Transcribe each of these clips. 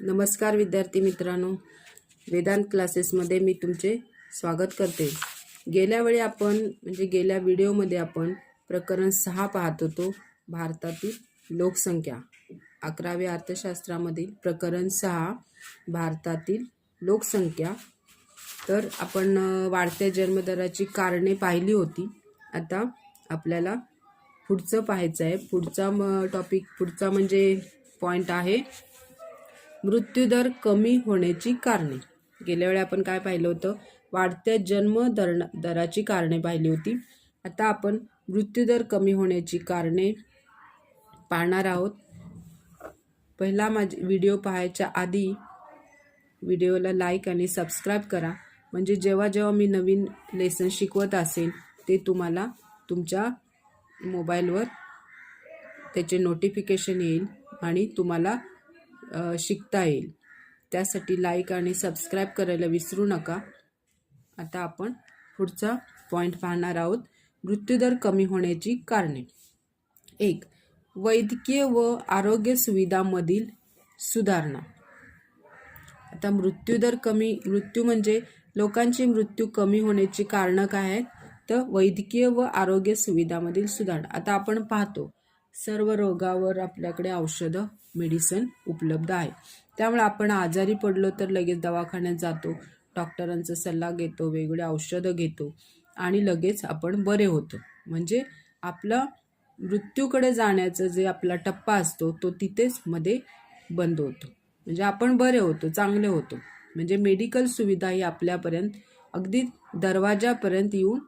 नमस्कार विद्यार्थी मित्रांनो. वेदांत क्लासेसमध्ये मी तुमचे स्वागत करते. गेल्या वेळी आपण म्हणजे गेल्या व्हिडिओमध्ये आपण प्रकरण सहा पाहत होतो भारतातील लोकसंख्या. अकराव्या अर्थशास्त्रामधील प्रकरण सहा भारतातील लोकसंख्या. तर आपण वाढत्या जन्मदराची कारणे पाहिली होती. आता आपल्याला पुढचं पाहायचं आहे. पुढचा म टॉपिक पुढचा म्हणजे पॉईंट आहे. मृत्यूदर कमी होण्याची कारणे. गेल्या वेळी आपण काय पाहिलं होतं? वाढत्या जन्म दर दराची कारणे पाहिली होती. आता आपण मृत्यूदर कमी होण्याची कारणे पाहणार आहोत. पहिला माझे व्हिडिओ पाहायच्या आधी व्हिडिओला लाईक आणि सबस्क्राईब करा. म्हणजे जेव्हा जेव्हा मी नवीन लेसन शिकवत असेल ते तुम्हाला तुमच्या मोबाईलवर त्याचे नोटिफिकेशन येईल आणि तुम्हाला शिकता येईल. त्यासाठी लाईक आणि सबस्क्राईब करायला विसरू नका. आता आपण पुढचा पॉईंट पाहणार आहोत. मृत्यूदर कमी होण्याची कारणे. एक वैद्यकीय व आरोग्य सुविधांमधील सुधारणा. आता मृत्यूदर कमी मृत्यू म्हणजे लोकांची मृत्यू कमी होण्याची कारणं काय आहेत? तर वैद्यकीय व आरोग्य सुविधामधील सुधारणा. आता आपण पाहतो सर्व रोगावर आपल्याकडे औषधं मेडिसिन उपलब्ध आहे. त्यामुळे आपण आजारी पडलो तर लगेच दवाखान्यात जातो डॉक्टरांचा सल्ला घेतो वेगवेगळे औषधं घेतो आणि लगेच आपण बरे होतो. म्हणजे आपलं मृत्यूकडे जाण्याचा जे आपला टप्पा असतो तो तिथेच मध्ये बंद होतो. म्हणजे आपण बरे होतो चांगले होतो. म्हणजे मेडिकल सुविधा ही आपल्यापर्यंत अगदी दरवाजापर्यंत येऊन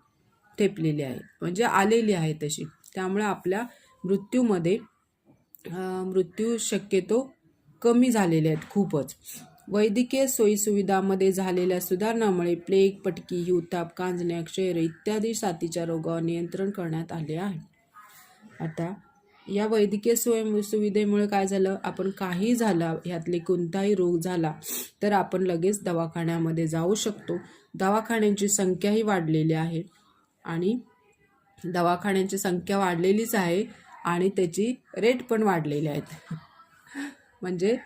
ठेपलेली आहे. म्हणजे आलेली आहे तशी. त्यामुळे आपल्या मृत्यूमध्ये मृत्यू शक्यतो कमी झालेले आहेत खूपच. वैद्यकीय सोयीसुविधामध्ये झालेल्या सुधारणामुळे प्लेग पटकी हिवताप कांजण्या क्षयरोग इत्यादी साथीच्या रोगावर नियंत्रण करण्यात आले आहे. आता या वैद्यकीय सोय सुविधेमुळे काय झालं? आपण काही झाला ह्यातले कोणताही रोग झाला तर आपण लगेच दवाखान्यामध्ये जाऊ शकतो. दवाखान्यांची संख्याही वाढलेली आहे आणि दवाखान्यांची संख्या वाढलेलीच आहे आणि त्याची रेट पण वाढलेले आहेत. म्हणजे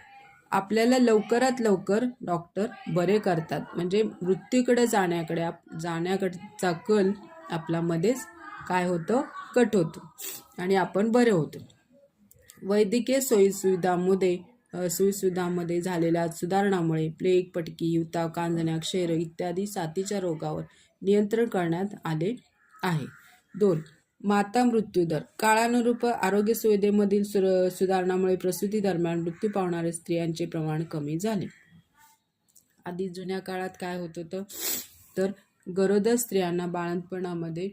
आपल्याला लवकरात लवकर डॉक्टर बरे करतात. म्हणजे मृत्यूकडे जाण्याकडे आप जाण्याकडचा कल आपल्यामध्येच काय होतं? कट होतो. आणि आपण बरे होतो. वैद्यकीय सोयीसुविधामध्ये सोयीसुविधामध्ये झालेल्या सुधारणामुळे प्लेग पटकी युता कांजण्या क्षेर इत्यादी साथीच्या रोगावर नियंत्रण करण्यात आले आहे. दोन माता मृत्यूदर. काळानुरूप आरोग्य सुविधेमधील सुर सुधारणामुळे प्रसूती दरम्यान मृत्यू पावणाऱ्या स्त्रियांचे प्रमाण कमी झाले. आधी जुन्या काळात काय होत होतं? तर गरोदर स्त्रियांना बाळंतपणामध्ये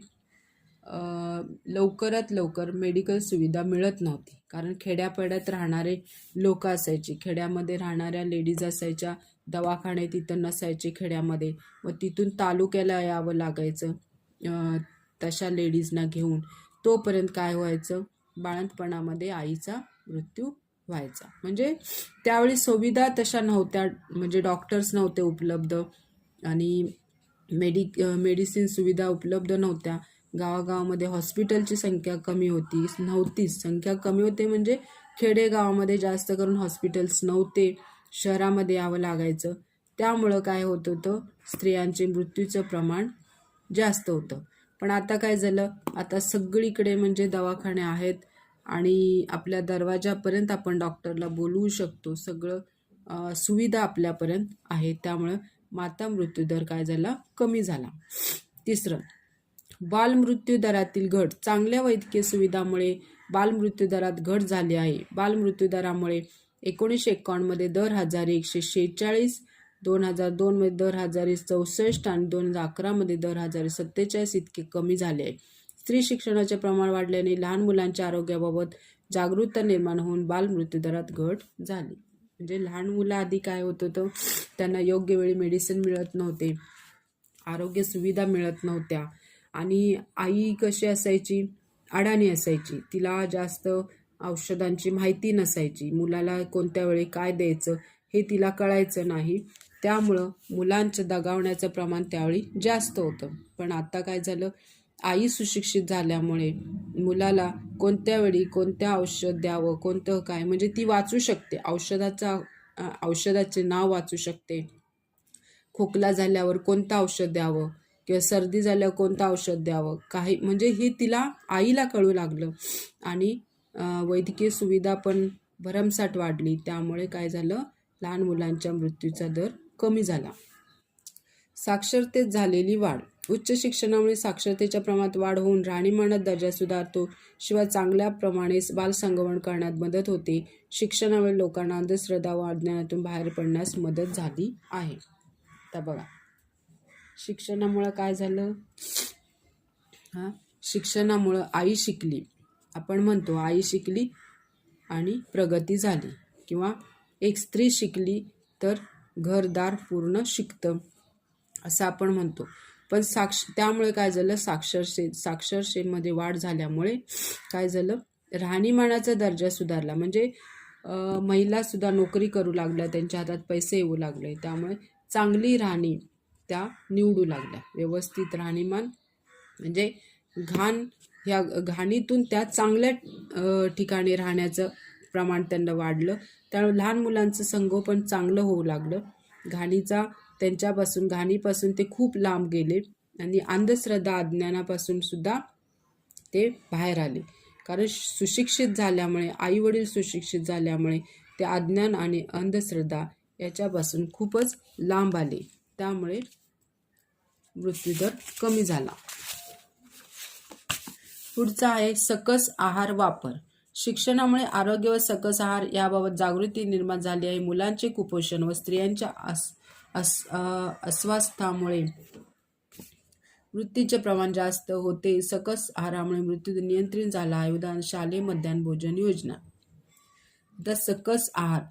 लवकरात लवकर मेडिकल सुविधा मिळत नव्हती. कारण खेड्यापाड्यात राहणारे लोक असायचे. खेड्यामध्ये राहणाऱ्या लेडीज असायच्या दवाखाने तिथं नसायचे खेड्यामध्ये. व तिथून तालुक्याला यावं लागायचं. तशा लेडीजना घेऊन तोपर्यंत काय व्हायचं? बाळंतपणामध्ये आईचा मृत्यू व्हायचा. म्हणजे त्यावेळी सुविधा तशा नव्हत्या म्हणजे डॉक्टर्स नव्हते उपलब्ध आणि मेडि मेडिसिन सुविधा उपलब्ध नव्हत्या. गावागावामध्ये हॉस्पिटलची संख्या कमी होती नव्हतीच संख्या कमी होते म्हणजे खेडेगावामध्ये जास्त करून हॉस्पिटल्स नव्हते. शहरामध्ये यावं लागायचं. त्यामुळं काय होत होतं? स्त्रियांचे मृत्यूचं प्रमाण जास्त होतं. पण आता काय झालं? आता सगळीकडे म्हणजे दवाखाने आहेत आणि आपल्या दरवाजापर्यंत आपण डॉक्टरला बोलवू शकतो. सगळं सुविधा आपल्यापर्यंत आहे. त्यामुळं माता मृत्यूदर काय झाला? कमी झाला. तिसरं बालमृत्यू दरातील घट. चांगल्या वैद्यकीय सुविधामुळे बालमृत्यू दरात घट झाली आहे. बालमृत्यूदरामुळे एकोणीसशे एकावन्नमध्ये दर हजार एकशे शेहेचाळीस दोन हजार दोनमध्ये दर हजार चौसष्ट आणि दोन हजार अकरामध्ये दर हजार सत्तेचाळीस इतके कमी झाले आहे. स्त्री शिक्षणाचे प्रमाण वाढल्याने लहान मुलांच्या आरोग्याबाबत जागरूकता निर्माण होऊन बालमृत्यू दरात घट झाली. म्हणजे लहान मुलं आधी काय होत होतं? त्यांना योग्य वेळी मेडिसिन मिळत नव्हते आरोग्य सुविधा मिळत नव्हत्या आणि आई कशी असायची? अडाणी असायची. तिला जास्त औषधांची माहिती नसायची. मुलाला कोणत्या वेळी काय द्यायचं हे तिला कळायचं नाही. त्यामुळं मुलांचं दगावण्याचं प्रमाण त्यावेळी जास्त होतं. पण आता काय झालं? आई सुशिक्षित झाल्यामुळे मुलाला कोणत्या वेळी कोणत्या औषध द्यावं कोणतं काय? म्हणजे ती वाचू शकते. औषधाचा औषधाचे नाव वाचू शकते. खोकला झाल्यावर कोणतं औषध द्यावं किंवा सर्दी झाल्यावर कोणतं औषध द्यावं? काही म्हणजे हे तिला आईला कळू लागलं. आणि वैद्यकीय सुविधा पण भरमसाठ वाढली. त्यामुळे काय झालं? लहान मुलांच्या मृत्यूचा दर कमी झाला. साक्षरतेत झालेली वाढ. उच्च शिक्षणामुळे साक्षरतेच्या प्रमाणात वाढ होऊन राहणीमानात दर्जा सुधारतो शिवाय चांगल्या प्रमाणे बालसंगोपन करण्यात मदत होते. शिक्षणामुळे लोकांना अंधश्रद्धा व अज्ञानातून बाहेर पडण्यास मदत झाली आहे. आता बघा. शिक्षणामुळं काय झालं? हां? शिक्षणामुळं आई शिकली. आपण म्हणतो आई शिकली आणि प्रगती झाली. किंवा एक स्त्री शिकली तर घरदार पूर्ण शिकतं असं आपण म्हणतो. पण साक्ष त्यामुळे काय झालं साक्षरशे साक्षरशेमध्ये वाढ झाल्यामुळे काय झालं राहणीमानाचा दर्जा सुधारला. म्हणजे महिलासुद्धा नोकरी करू लागल्या त्यांच्या हातात पैसे येऊ लागले. त्यामुळे चांगली राहणी त्या निवडू लागल्या. व्यवस्थित राहणीमान म्हणजे घाण ह्या घाणीतून त्या चांगल्या ठिकाणी राहण्याचं प्रमाण त्यांना वाढलं. त्यामुळे लहान मुलांचं संगोपन चांगलं होऊ लागलं. घाणीचा त्यांच्यापासून घाणीपासून ते खूप लांब गेले आणि अंधश्रद्धा अज्ञानापासून सुद्धा ते बाहेर आले. कारण सुशिक्षित झाल्यामुळे आईवडील सुशिक्षित झाल्यामुळे ते अज्ञान आणि अंधश्रद्धा याच्यापासून खूपच लांब आले. त्यामुळे मृत्यूदर कमी झाला. पुढचा आहे सकस आहार वापर. शिक्षणामुळे आरोग्य व सकस आहार याबाबत जागृती निर्माण झाली आहे. मुलांचे कुपोषण व स्त्रियांच्या अस अस्वास्थामुळे मृत्यूचे प्रमाण जास्त होते. सकस आहारामुळे मृत्यू नियंत्रित झाला. आहे उदाहरण शालेय मध्यान्ह भोजन योजना. द सकस आहार.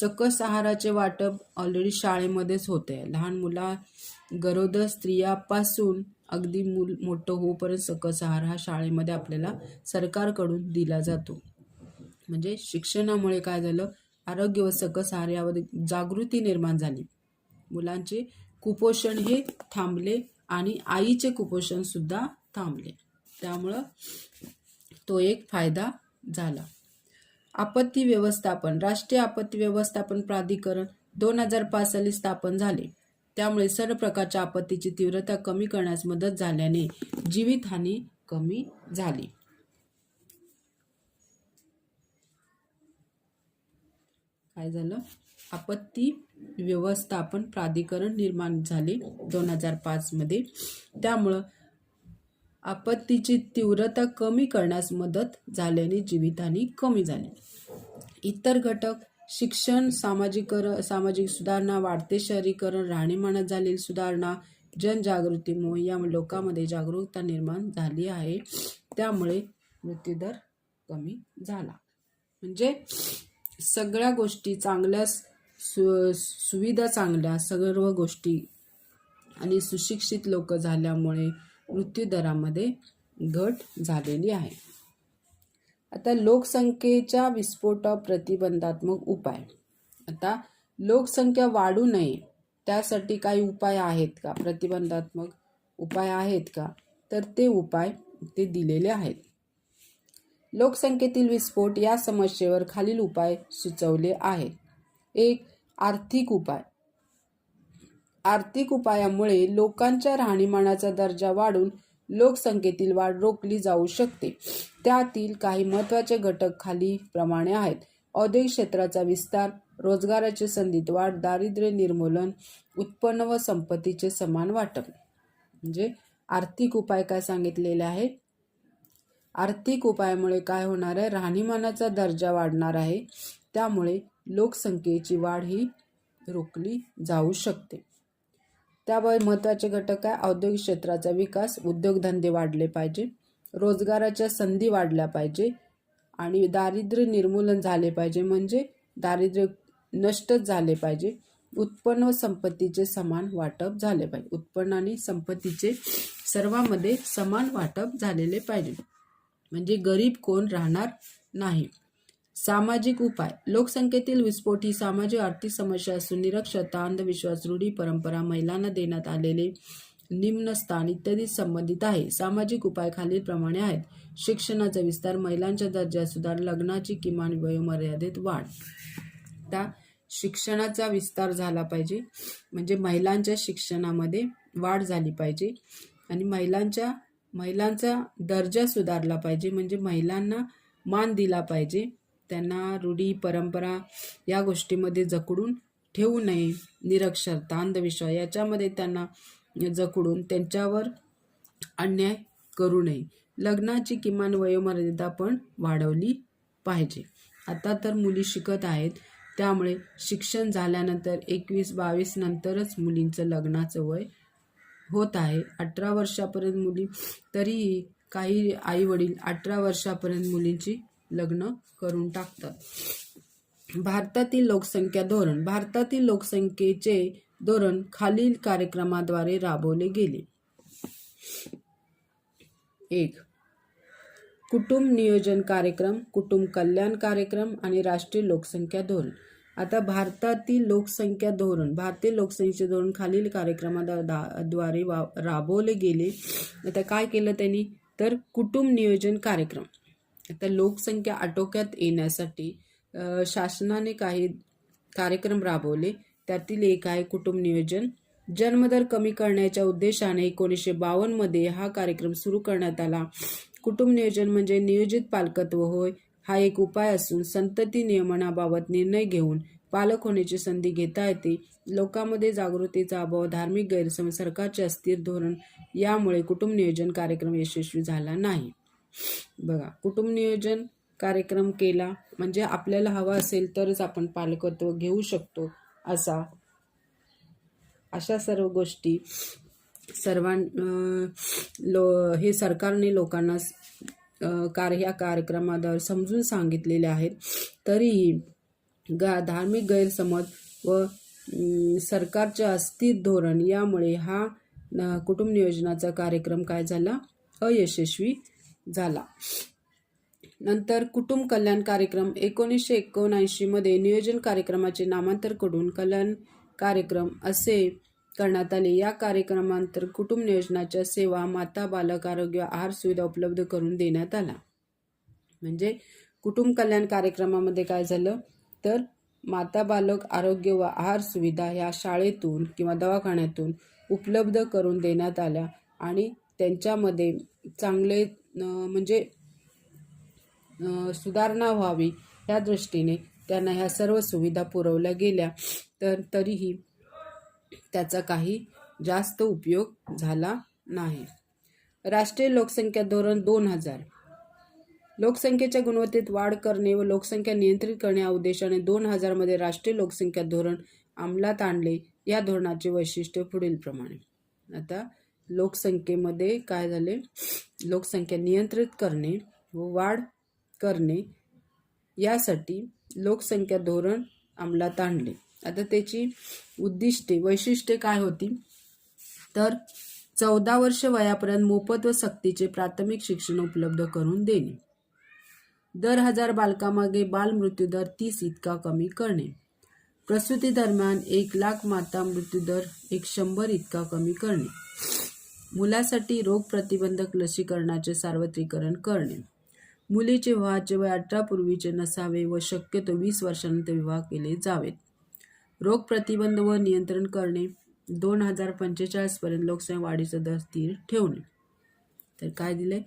सकस आहाराचे वाटप ऑलरेडी शाळेमध्येच होते. लहान मुला गरोदर स्त्रियापासून अगदी मूल मोठं होऊपर्यंत सकस आहार हा शाळेमध्ये आपल्याला सरकारकडून दिला जातो. म्हणजे शिक्षणामुळे काय झालं? आरोग्य व सकस आहार यावर जागृती निर्माण झाली. मुलांचे कुपोषण हे थांबले आणि आईचे कुपोषणसुद्धा थांबले. त्यामुळं तो एक फायदा झाला. आपत्ती व्यवस्थापन राष्ट्रीय आपत्ती व्यवस्थापन प्राधिकरण दोन हजार पाच साली स्थापन झाले. त्यामुळे सर्व प्रकारच्या आपत्तीची तीव्रता कमी करण्यास मदत झाल्याने जीवितहानी कमी झाली. काय झालं? आपत्ती व्यवस्थापन प्राधिकरण निर्माण झाले दोन हजार पाचमध्ये त्यामुळं आपत्तीची तीव्रता कमी करण्यास मदत झाल्याने जीवितहानी कमी झाली. इतर घटक शिक्षण सामाजिकरण सामाजिक सुधारणा वाढते शहरीकरण राहणीमानात झालेली सुधारणा जनजागृतीमुळे या लोकांमध्ये जागरूकता निर्माण झाली आहे. त्यामुळे मृत्यूदर कमी झाला. म्हणजे सगळ्या गोष्टी चांगल्या सु सुविधा चांगल्या सर्व गोष्टी आणि सुशिक्षित लोक झाल्यामुळे मृत्यूदरामध्ये घट झालेली आहे. आता लोकसंख्येच्या विस्फोट प्रतिबंधात्मक उपाय. आता लोकसंख्या वाढू नये त्यासाठी काही उपाय आहेत का? प्रतिबंधात्मक उपाय आहेत का? तर ते उपाय ते दिलेले आहेत. लोकसंख्येतील विस्फोट या समस्येवर खालील उपाय सुचवले आहेत. एक आर्थिक उपाय. आर्थिक उपायामुळे लोकांच्या राहणीमानाचा दर्जा वाढून लोकसंख्येतील वाढ रोखली जाऊ शकते. त्यातील काही महत्त्वाचे घटक खाली प्रमाणे आहेत. औद्योगिक क्षेत्राचा विस्तार रोजगाराच्या संधीत वाढ दारिद्र्य निर्मूलन उत्पन्न व संपत्तीचे समान वाटप. म्हणजे आर्थिक उपाय काय सांगितलेले आहे? आर्थिक उपायामुळे काय होणार आहे? राहणीमानाचा दर्जा वाढणार आहे. त्यामुळे लोकसंख्येची वाढ ही रोखली जाऊ शकते. त्यामुळे महत्त्वाचे घटक आहे औद्योगिक क्षेत्राचा विकास उद्योगधंदे वाढले पाहिजे रोजगाराच्या संधी वाढल्या पाहिजे आणि दारिद्र्य निर्मूलन झाले पाहिजे. म्हणजे दारिद्र्य नष्टच झाले पाहिजे. उत्पन्न व संपत्तीचे समान वाटप झाले पाहिजे. उत्पन्न आणि संपत्तीचे सर्वांमध्ये समान वाटप झालेले पाहिजे. म्हणजे गरीब कोण राहणार नाही? सामाजिक उपाय. लोकसंख्येतील विस्फोट ही सामाजिक आर्थिक समस्या असून निरक्षरता अंधविश्वास रूढी परंपरा महिलांना देण्यात आलेले निम्न स्थान इत्यादी संबंधित आहे. सामाजिक उपाय खालीलप्रमाणे आहेत. शिक्षणाचा विस्तार महिलांच्या दर्जा सुधार लग्नाची किमान वयोमर्यादेत वाढ. आता शिक्षणाचा विस्तार झाला पाहिजे. म्हणजे महिलांच्या शिक्षणामध्ये वाढ झाली पाहिजे. आणि महिलांच्या महिलांचा दर्जा सुधारला पाहिजे. म्हणजे महिलांना मान दिला पाहिजे. त्यांना रूढी परंपरा या गोष्टीमध्ये जकडून ठेवू नये. निरक्षरता अंधविश्वास याच्यामध्ये त्यांना जकडून त्यांच्यावर अन्याय करू नये. लग्नाची किमान वयोमर्यादा पण वाढवली पाहिजे. आता तर मुली शिकत आहेत. त्यामुळे शिक्षण झाल्यानंतर एकवीस बावीस नंतरच मुलींचं लग्नाचं वय होत आहे. अठरा वर्षापर्यंत मुली तरीही काही आई वडील अठरा वर्षापर्यंत मुलींची लग्न करून टाकतात. भारतातील लोकसंख्या धोरण भारतातील लोकसंख्येचे धोरण खालील कार्यक्रमाद्वारे राबवले गेले. एक कुटुंब नियोजन कार्यक्रम कुटुंब कल्याण कार्यक्रम आणि राष्ट्रीय लोकसंख्या धोरण. आता भारतातील लोकसंख्या धोरण भारतीय लोकसंख्येचे धोरण खालील कार्यक्रमाद्वारे वा राबवले गेले. आता काय केलं त्यांनी? तर कुटुंब नियोजन कार्यक्रम. आता लोकसंख्या आटोक्यात येण्यासाठी शासनाने काही कार्यक्रम राबवले. त्यातील एक आहे कुटुंब नियोजन. जन्मदर कमी करण्याच्या उद्देशाने एकोणीसशे बावन्नमध्ये हा कार्यक्रम सुरू करण्यात आला. कुटुंब नियोजन म्हणजे नियोजित पालकत्व होय हा एक उपाय असून संतती नियमनाबाबत निर्णय घेऊन पालक होण्याची संधी घेता येते. लोकांमध्ये जागृतीचा अभाव धार्मिक गैरसमज सरकारचे अस्थिर धोरण यामुळे कुटुंब नियोजन कार्यक्रम यशस्वी झाला नाही. बघा कुटुंब नियोजन कार्यक्रम केला म्हणजे आपल्याला हवा असेल तरच आपण पालकत्व घेऊ शकतो असा अशा सर्व गोष्टी सर्वां लो हे सरकारने लोकांना कार ह्या कार्यक्रमाद्वारे समजून सांगितलेले आहेत. तरीही गा धार्मिक गैरसमज व सरकारचे अस्थिर धोरण यामुळे हा कुटुंब नियोजनाचा कार्यक्रम काय झाला? अयशस्वी झाला. नंतर कुटुंब कल्याण कार्यक्रम एकोणीसशे एकोणऐंशीमध्ये नियोजन कार्यक्रमाचे नामांतर करून कल्याण कार्यक्रम असे करण्यात आले. या कार्यक्रमांतर कुटुंब नियोजनाच्या सेवा माता बालक आरोग्य आहार सुविधा उपलब्ध करून देण्यात आला. म्हणजे कुटुंब कल्याण कार्यक्रमामध्ये काय झालं? तर माता बालक आरोग्य व आहार सुविधा ह्या शाळेतून किंवा दवाखान्यातून उपलब्ध करून देण्यात आल्या आणि त्यांच्यामध्ये चांगले म्हणजे सुधारणा व्हावी या दृष्टीने त्यांना ह्या सर्व सुविधा पुरवल्या गेल्या. तर तरीही त्याचा काही जास्त उपयोग झाला नाही. राष्ट्रीय लोकसंख्या धोरण दोन हजार. लोकसंख्येच्या गुणवत्तेत वाढ करणे व लोकसंख्या नियंत्रित करणे या उद्देशाने दोन हजारमध्ये राष्ट्रीय लोकसंख्या धोरण अंमलात आणले. या धोरणाचे वैशिष्ट्य पुढील प्रमाणे आता लोकसंख्येमध्ये काय झाले? लोकसंख्या नियंत्रित करणे व वाढ करणे यासाठी लोकसंख्या धोरण अंमलात आणले. आता त्याची उद्दिष्टे वैशिष्ट्ये काय होती? तर चौदा वर्ष वयापर्यंत मोफत व सक्तीचे प्राथमिक शिक्षण उपलब्ध करून देणे. दर हजार बालकामागे बालमृत्यू दर तीस इतका कमी करणे. प्रसूती दरम्यान एक लाख माता मृत्यू दर एक शंभर इतका कमी करणे. मुलासाठी रोग प्रतिबंधक लसीकरणाचे सार्वत्रिकरण करणे. मुलीचे विवाहाचे वय अठरा पूर्वीचे नसावे व शक्यतो वीस वर्षानंतर विवाह केले जावेत. रोग प्रतिबंध व नियंत्रण करणे. दोन हजार पंचेचाळीसपर्यंत लोकसंख्या वाढीचा दर स्थिर ठेवणे. तर काय दिले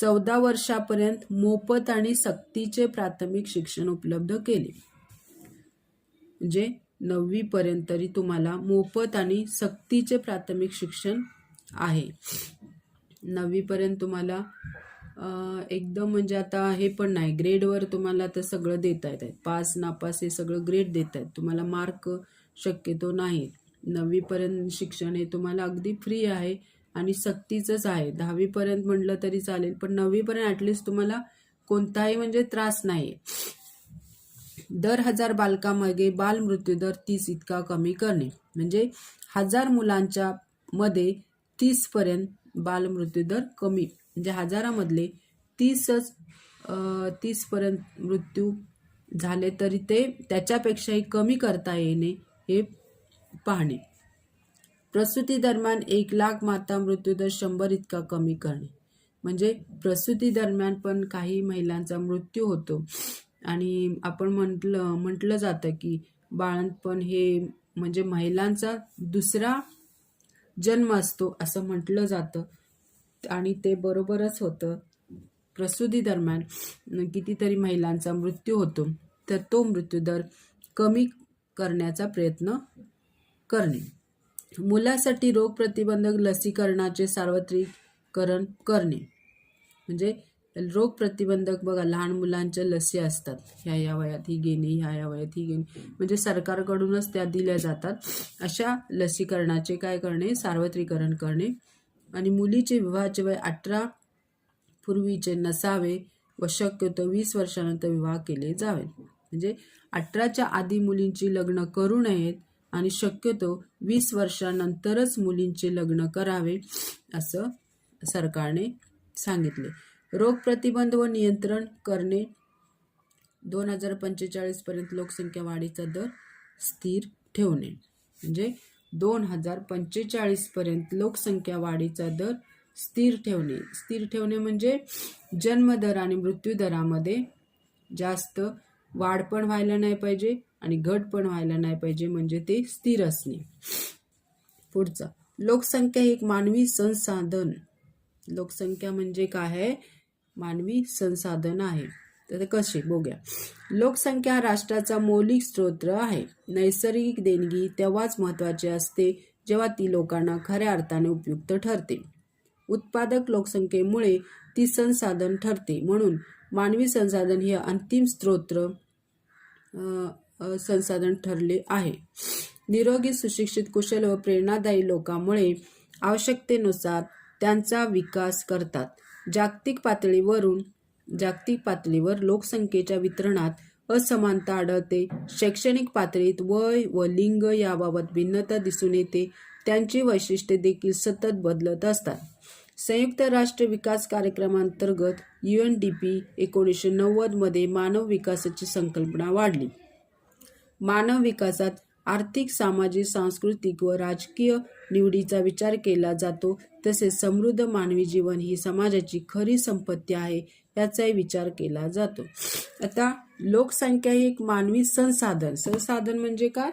चौदा वर्षापर्यंत मोफत आणि सक्तीचे प्राथमिक शिक्षण उपलब्ध केले. म्हणजे नववीपर्यंत तरी तुम्हाला मोफत आणि सक्तीचे प्राथमिक शिक्षण आहे. नववीपर्यंत तुम्हाला एकदम म्हणजे आता हे पण नाही ग्रेडवर तुम्हाला तर सगळं देता येत आहे. पास नापास हे सगळं ग्रेड देत आहेत तुम्हाला मार्क शक्यतो नाही नववीपर्यंत शिक्षण हे तुम्हाला अगदी फ्री आहे आणि सक्तीचंच आहे. दहावीपर्यंत म्हटलं तरी चालेल पण नववीपर्यंत ॲटलिस्ट तुम्हाला कोणताही म्हणजे त्रास नाही दर हजार बालकामागे बालमृत्यू दर तीस इतका कमी करणे. म्हणजे हजार मुलांच्या मध्ये तीसपर्यंत बालमृत्यू दर कमी म्हणजे हजारामधले तीसच तीसपर्यंत मृत्यू झाले तरी ते त्याच्यापेक्षाही कमी करता येणे हे पाहणे. प्रसूती दरम्यान एक लाख माता मृत्यूदर शंभर इतका कमी करणे. म्हणजे प्रसूती दरम्यान पण काही महिलांचा मृत्यू होतो. आणि आपण म्हटलं म्हटलं जातं की बाळंतपण हे म्हणजे महिलांचा दुसरा जन्म असतो असं म्हटलं जातं. आणि ते बरोबरच होतं. प्रसूती दरम्यान कितीतरी महिलांचा मृत्यू होतो. तर तो मृत्यूदर कमी करण्याचा प्रयत्न करणे. मुलासाठी रोगप्रतिबंधक लसीकरणाचे सार्वत्रिकरण करणे. म्हणजे रोग प्रतिबंधक बघा लहान मुलांच्या लसी असतात. ह्या या वयात ही घेणे ह्या या वयात ही घेणे म्हणजे सरकारकडूनच त्या दिल्या जातात. अशा लसीकरणाचे काय करणे? सार्वत्रिकरण करणे. आणि मुलीचे विवाहाचे वय अठरा पूर्वीचे नसावे व शक्यतो वीस वर्षानंतर विवाह केले जावे. म्हणजे अठराच्या आधी मुलींची लग्न करू नयेत आणि शक्यतो वीस वर्षानंतरच मुलींचे लग्न करावे असं सरकारने सांगितले. रोग प्रतिबंध व नियंत्रण करणे. दोन हजार पंचेचाळीसपर्यंत लोकसंख्या वाढीचा दर स्थिर ठेवणे. म्हणजे दोन हजार पंचेचाळीसपर्यंत लोकसंख्या वाढीचा दर स्थिर ठेवणे. स्थिर ठेवणे म्हणजे जन्मदर आणि मृत्यूदरामध्ये जास्त वाढ पण व्हायला नाही पाहिजे आणि घट पण व्हायला नाही पाहिजे म्हणजे ते स्थिर असणे. पुढचा लोकसंख्या एक मानवी संसाधन. लोकसंख्या म्हणजे काय आहे? मानवी संसाधन आहे. तर ते कसे? बघूया. लोकसंख्या हा राष्ट्राचा मौलिक स्रोत आहे. नैसर्गिक देणगी तेव्हाच महत्त्वाची असते जेव्हा ती लोकांना खऱ्या अर्थाने उपयुक्त ठरते. उत्पादक लोकसंख्येमुळे ती संसाधन ठरते. म्हणून मानवी संसाधन हे अंतिम स्त्रोत संसाधन ठरले आहे. निरोगी सुशिक्षित कुशल व प्रेरणादायी लोकांमुळे आवश्यकतेनुसार त्यांचा विकास करतात. जागतिक पातळीवरून जागतिक पातळीवर लोकसंख्येच्या वितरणात असमानता आढळते. शैक्षणिक पातळीत वय व लिंग याबाबत भिन्नता दिसून येते. त्यांची वैशिष्ट्ये देखील सतत बदलत असतात. संयुक्त राष्ट्र विकास कार्यक्रमांतर्गत यू एन डी पी एकोणीसशे नव्वदमध्ये मानव विकासाची संकल्पना वाढली. मानव विकासात आर्थिक सामाजिक सांस्कृतिक व राजकीय निवडीचा विचार केला जातो. तसेच समृद्ध मानवी जीवन ही समाजाची खरी संपत्ती आहे याचाही विचार केला जातो. आता लोकसंख्या ही एक मानवी संसाधन. संसाधन म्हणजे काय?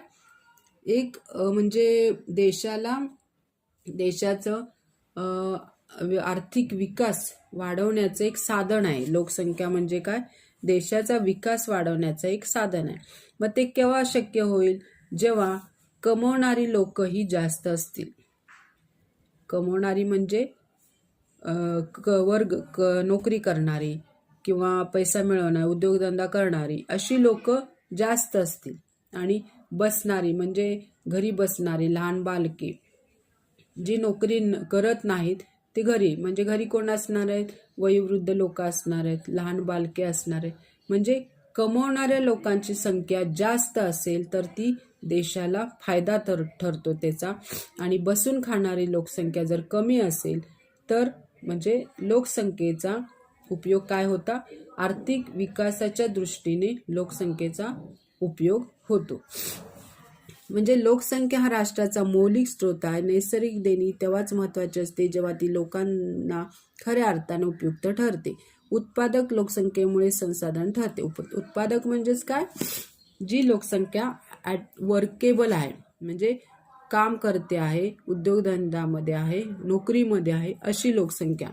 एक म्हणजे देशाला देशाचं आर्थिक विकास वाढवण्याचं एक साधन आहे. लोकसंख्या म्हणजे काय? देशाचा विकास वाढवण्याचं एक साधन आहे. मग ते केव्हा शक्य होईल? जेव्हा कमवणारी लोकही जास्त असतील. कमवणारी म्हणजे क वर्ग क नोकरी करणारी किंवा पैसा मिळवणारी उद्योगधंदा करणारी अशी लोक जास्त असतील. आणि बसणारी म्हणजे घरी बसणारी लहान बालके जी नोकरी करत नाहीत ती घरी म्हणजे घरी कोण असणार आहेत? वयोवृद्ध लोक असणार आहेत लहान बालके असणार आहेत. म्हणजे कमवणाऱ्या लोकांची संख्या जास्त असेल तर ती देशाला फायदा तर ठरतो त्याचा. आणि बसून खाणारी लोकसंख्या जर कमी असेल तर म्हणजे लोकसंख्येचा उपयोग काय होता? आर्थिक विकासाच्या दृष्टीने लोकसंख्येचा उपयोग होतो. म्हणजे लोकसंख्या हा राष्ट्राचा मौलिक स्रोत आहे. नैसर्गिक देणी तेव्हाच महत्त्वाची असते जेव्हा ती लोकांना खऱ्या अर्थाने उपयुक्त ठरते. उत्पादक लोकसंख्येमुळे संसाधन ठरते. उप उत्पादक म्हणजेच काय? जी लोकसंख्या ॲट वर्केबल आहे. म्हणजे काम करते आहे उद्योगधंद्यामध्ये आहे नोकरीमध्ये आहे अशी लोकसंख्या.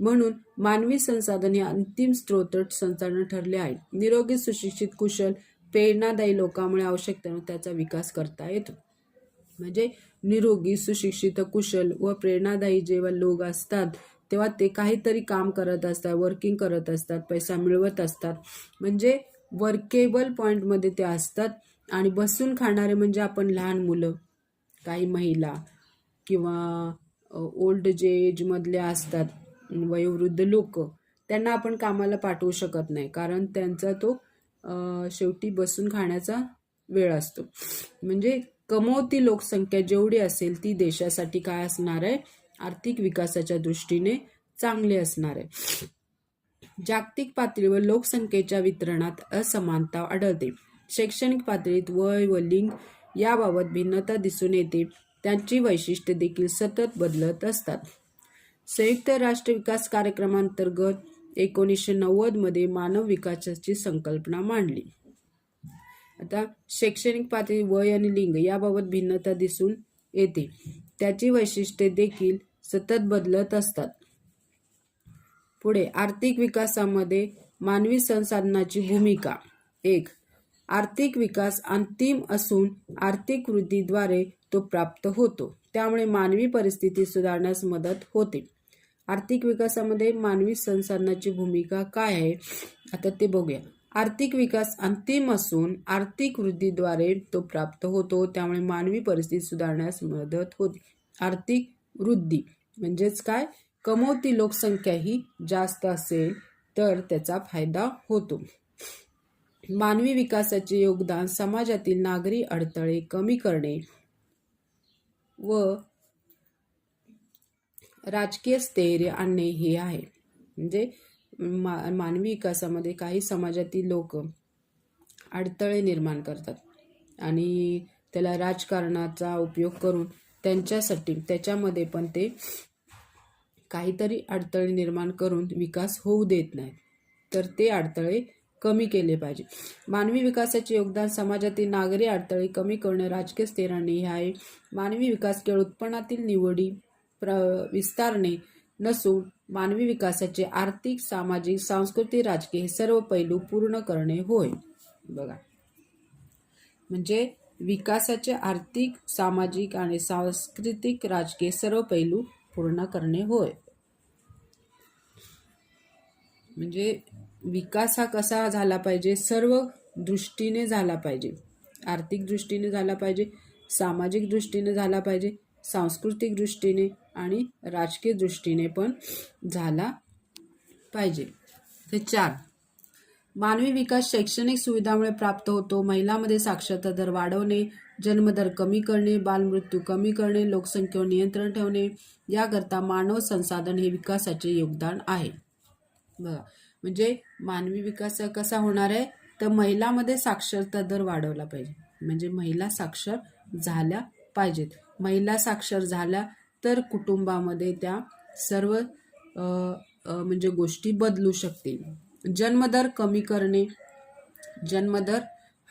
म्हणून मानवी संसाधन हे अंतिम स्त्रोत संसाधन ठरले आहे निरोगी सुशिक्षित कुशल प्रेरणादायी लोकांमुळे आवश्यकतेनं त्याचा विकास करता येतो. म्हणजे निरोगी सुशिक्षित कुशल व प्रेरणादायी जेव्हा लोक असतात तेव्हा ते काहीतरी काम करत असतात वर्किंग करत असतात पैसा मिळवत असतात. म्हणजे वर्केबल पॉईंटमध्ये ते असतात आणि बसून खाणारे म्हणजे आपण लहान मुलं काही महिला किंवा ओल्ड जे एजमधले असतात वयोवृद्ध लोक त्यांना आपण कामाला पाठवू शकत नाही. कारण त्यांचा तो शेवटी बसून खाण्याचा वेळ असतो. म्हणजे कमवती लोकसंख्या जेवढी असेल ती देशासाठी काय असणार आहे? आर्थिक विकासाच्या दृष्टीने चांगले असणार आहे. जागतिक पातळीवर लोकसंख्येच्या वितरणात असमानता आढळते. शैक्षणिक पातळीत वय व लिंग याबाबत भिन्नता दिसून येते. त्यांची वैशिष्ट्ये देखील सतत बदलत असतात. संयुक्त राष्ट्र विकास कार्यक्रमांतर्गत एकोणीसशे नव्वदमध्ये मानव विकासाची संकल्पना मांडली. आता शैक्षणिक पातळी वय आणि लिंग याबाबत भिन्नता दिसून येते. त्याची वैशिष्ट्ये देखील सतत बदलत असतात. पुढे आर्थिक विकासामध्ये मानवी संसाधनाची भूमिका. एक आर्थिक विकास अंतिम असून आर्थिक वृद्धीद्वारे तो प्राप्त होतो. त्यामुळे मानवी परिस्थिती सुधारण्यास मदत होते. आर्थिक विकासामध्ये मानवी संसाधनाची भूमिका काय आहे? आता ते बघूया. आर्थिक विकास अंतिम असून आर्थिक वृद्धीद्वारे तो प्राप्त होतो. त्यामुळे मानवी परिस्थिती सुधारण्यास मदत होते. आर्थिक वृद्धी. म्हणजेच काय? कमवती लोकसंख्या ही जास्त असेल तर त्याचा फायदा होतो. मानवी विकासाचे योगदान समाजातील नागरी अडथळे कमी करणे व राजकीय स्थैर्य आणणे हे आहे. म्हणजे मा मानवी विकासामध्ये काही समाजातील लोक अडथळे निर्माण करतात आणि त्याला राजकारणाचा उपयोग करून त्यांच्यासाठी त्याच्यामध्ये पण ते काहीतरी अडथळे निर्माण करून विकास होऊ देत नाहीत तर ते अडथळे कमी केले पाहिजे. मानवी विकासाचे योगदान समाजातील नागरी अडथळे कमी करणे राजकीय स्थिराने हे आहे. मानवी विकास केवळ उत्पन्नातील निवडी प्र विस्तारणे नसून मानवी विकासाचे आर्थिक सामाजिक सांस्कृतिक राजकीय हे सर्व पैलू पूर्ण करणे होय. बघा. म्हणजे विकासाचे आर्थिक सामाजिक आणि सांस्कृतिक राजकीय सर्व पैलू पूर्ण करणे होय. म्हणजे विकास हा कसा झाला पाहिजे? सर्व दृष्टीने झाला पाहिजे. आर्थिक दृष्टीने झाला पाहिजे सामाजिक दृष्टीने झाला पाहिजे सांस्कृतिक दृष्टीने आणि राजकीय दृष्टीने पण झाला पाहिजे. ते चार मानवी विकास शैक्षणिक सुविधामुळे प्राप्त होतो. महिलांमध्ये साक्षरता दर वाढवणे जन्मदर कमी करणे बालमृत्यू कमी करणे लोकसंख्येवर नियंत्रण ठेवणे याकरता मानव संसाधन हे विकासाचे योगदान आहे. बघा म्हणजे मानवी विकास कसा होणार आहे? तर महिलांमध्ये साक्षरता दर वाढवला पाहिजे. म्हणजे महिला साक्षर झाल्या पाहिजेत. महिला साक्षर झाल्या तर कुटुंबामध्ये त्या सर्व म्हणजे गोष्टी बदलू शकतील. जन्मदर कमी करणे. जन्मदर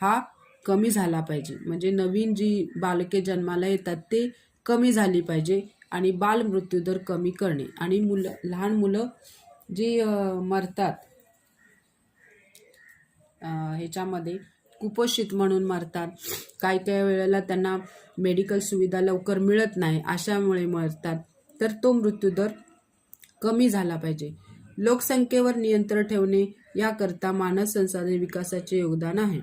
हा कमी झाला पाहिजे. म्हणजे नवीन जी बालके जन्माला येतात ते कमी झाली पाहिजे आणि बालमृत्यूदर कमी करणे. आणि मुलं लहान मुलं जी मरतात ह्याच्यामध्ये कुपोषित म्हणून मरतात. काही काही वेळेला त्यांना मेडिकल सुविधा लवकर मिळत नाही अशामुळे मरतात. तर तो मृत्यूदर कमी झाला पाहिजे. लोकसंख्येवर नियंत्रण ठेवणे याकरता मानव संसाधन विकासाचे योगदान आहे.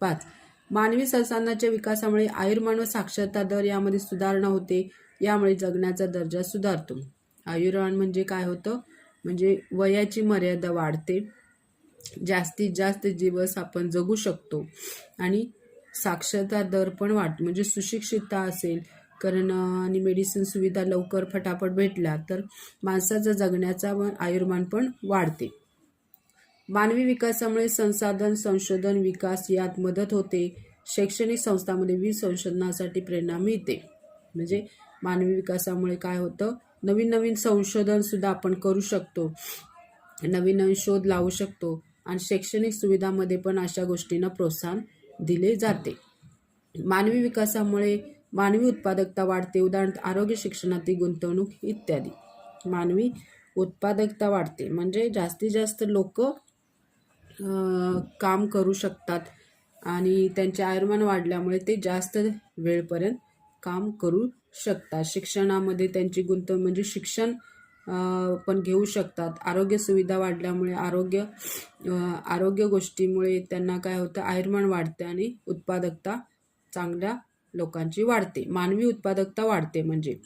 पाच. मानवी संसाधनाच्या विकासामुळे आयुर्मान व साक्षरता दर यामध्ये सुधारणा होते यामुळे जगण्याचा दर्जा सुधारतो. आयुर्मान म्हणजे काय होतं? म्हणजे वयाची मर्यादा वाढते. जास्तीत जास्त दिवस आपण जगू शकतो आणि साक्षरता दर पण वाढतो. म्हणजे सुशिक्षितता असेल कारण आणि मेडिसिन सुविधा लवकर फटाफट भेटल्या तर माणसाचा जगण्याचा व आयुर्मान पण वाढते. मानवी विकासामुळे संसाधन संशोधन विकास यात मदत होते. शैक्षणिक संस्थांमध्ये वीज संशोधनासाठी प्रेरणा मिळते. म्हणजे मानवी विकासामुळे काय होतं? नवीन नवीन संशोधनसुद्धा आपण करू शकतो. नवीन नवीन शोध लावू शकतो. आणि शैक्षणिक सुविधामध्ये पण अशा गोष्टींना प्रोत्साहन दिले जाते. मानवी विकासामुळे मानवी उत्पादकता वाढते उदाहरणार्थ आरोग्य शिक्षणातील गुंतवणूक इत्यादी. मानवी उत्पादकता वाढते म्हणजे जास्तीत जास्त लोक काम करू शकतात आणि त्यांचे आयुर्मान वाढल्यामुळे ते जास्त वेळपर्यंत काम करू शकतात. शिक्षणामध्ये त्यांची गुंतवणूक म्हणजे शिक्षण पण घेऊ शकतात. आरोग्य सुविधा वाढल्यामुळे आरोग्य आरोग्य गोष्टीमुळे त्यांना काय होतं? आयुर्मान वाढते आणि उत्पादकता चांगल्या लोकांची वाढते. मानवी उत्पादकता वाढते म्हणजे.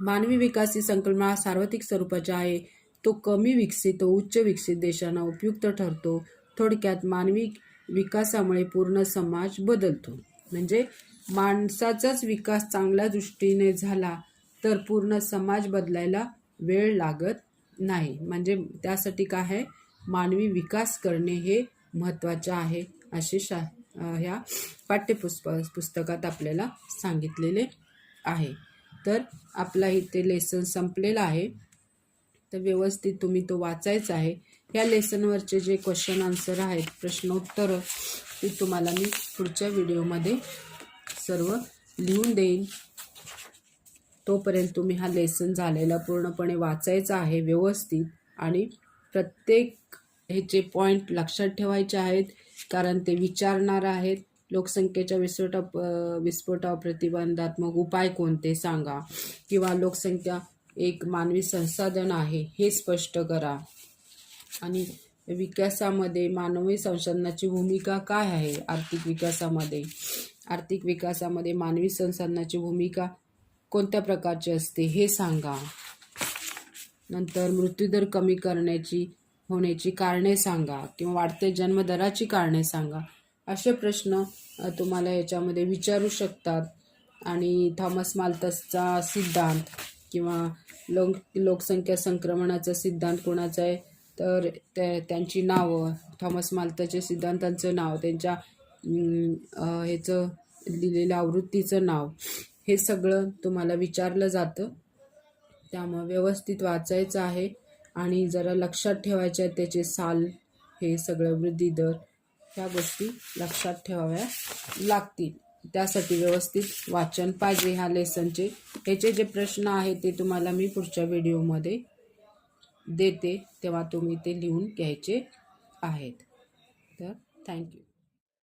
मानवी विकास ही संकल्पना सार्वत्रिक स्वरूपाची आहे. तो कमी विकसित व उच्च विकसित देशांना उपयुक्त ठरतो. थोडक्यात मानवी विकासामुळे पूर्ण समाज बदलतो. म्हणजे माणसाचाच विकास चांगल्या दृष्टीने झाला तर पूर्ण समाज बदलायला वेळ लागत नाही. म्हणजे त्यासाठी काय आहे? मानवी विकास करणे हे महत्त्वाचे आहे असे शा ह्या पाठ्यपुस्त पुस्तकात आपल्याला सांगितलेले आहे. तर आपला इथे लेसन संपलेला आहे. तर व्यवस्थित तुम्ही तो वाचायचा आहे. या लेसनवरचे जे क्वेश्चन आन्सर आहेत प्रश्नोत्तर ती तुम्हाला मी पुढच्या व्हिडिओमध्ये सर्व लिहून देईन. तोपर्यंत तुम्ही हा लेसन झालेला पूर्णपणे वाचायचा आहे व्यवस्थित. आणि प्रत्येक ह्याचे पॉईंट लक्षात ठेवायचे आहेत. कारण ते विचारणार आहेत. लोकसंख्येच्या विस्फोटा विस्फोटावर प्रतिबंधात्मक उपाय कोणते सांगा? किंवा लोकसंख्या एक मानवी संसाधन आहे हे स्पष्ट करा. आणि विकासामध्ये मानवी संसाधनाची भूमिका काय आहे? आर्थिक विकासामध्ये. आर्थिक विकासामध्ये मानवी संसाधनाची भूमिका कोणत्या प्रकारची असते हे सांगा. नंतर मृत्यूदर कमी करण्याची होण्याची कारणे सांगा किंवा वाढते जन्मदराची कारणे सांगा. असे प्रश्न तुम्हाला याच्यामध्ये विचारू शकतात. आणि थॉमस माल्तसचा सिद्धांत किंवा लोक लोकसंख्या संक्रमणाचा सिद्धांत कोणाचा आहे? तर त्या त्यांची नावं थॉमस माल्थसच्या सिद्धांतांचं नाव त्यांच्या ह्याचं लिहिलेल्या आवृत्तीचं नाव हे सगळं तुम्हाला विचारलं जातं. त्यामुळं व्यवस्थित वाचायचं आहे. आणि जरा लक्षात ठेवायच्या त्याचे साल हे सगळं वृद्धी दर ह्या गोष्टी लक्षात ठेवाव्या लागतील. त्यासाठी व्यवस्थित वाचन पाहिजे ह्या लेसनचे. ह्याचे जे प्रश्न आहेत ते तुम्हाला मी पुढच्या व्हिडिओमध्ये देते तेव्हा तुम्ही ते लिहून घ्यायचे आहेत. तर थँक्यू.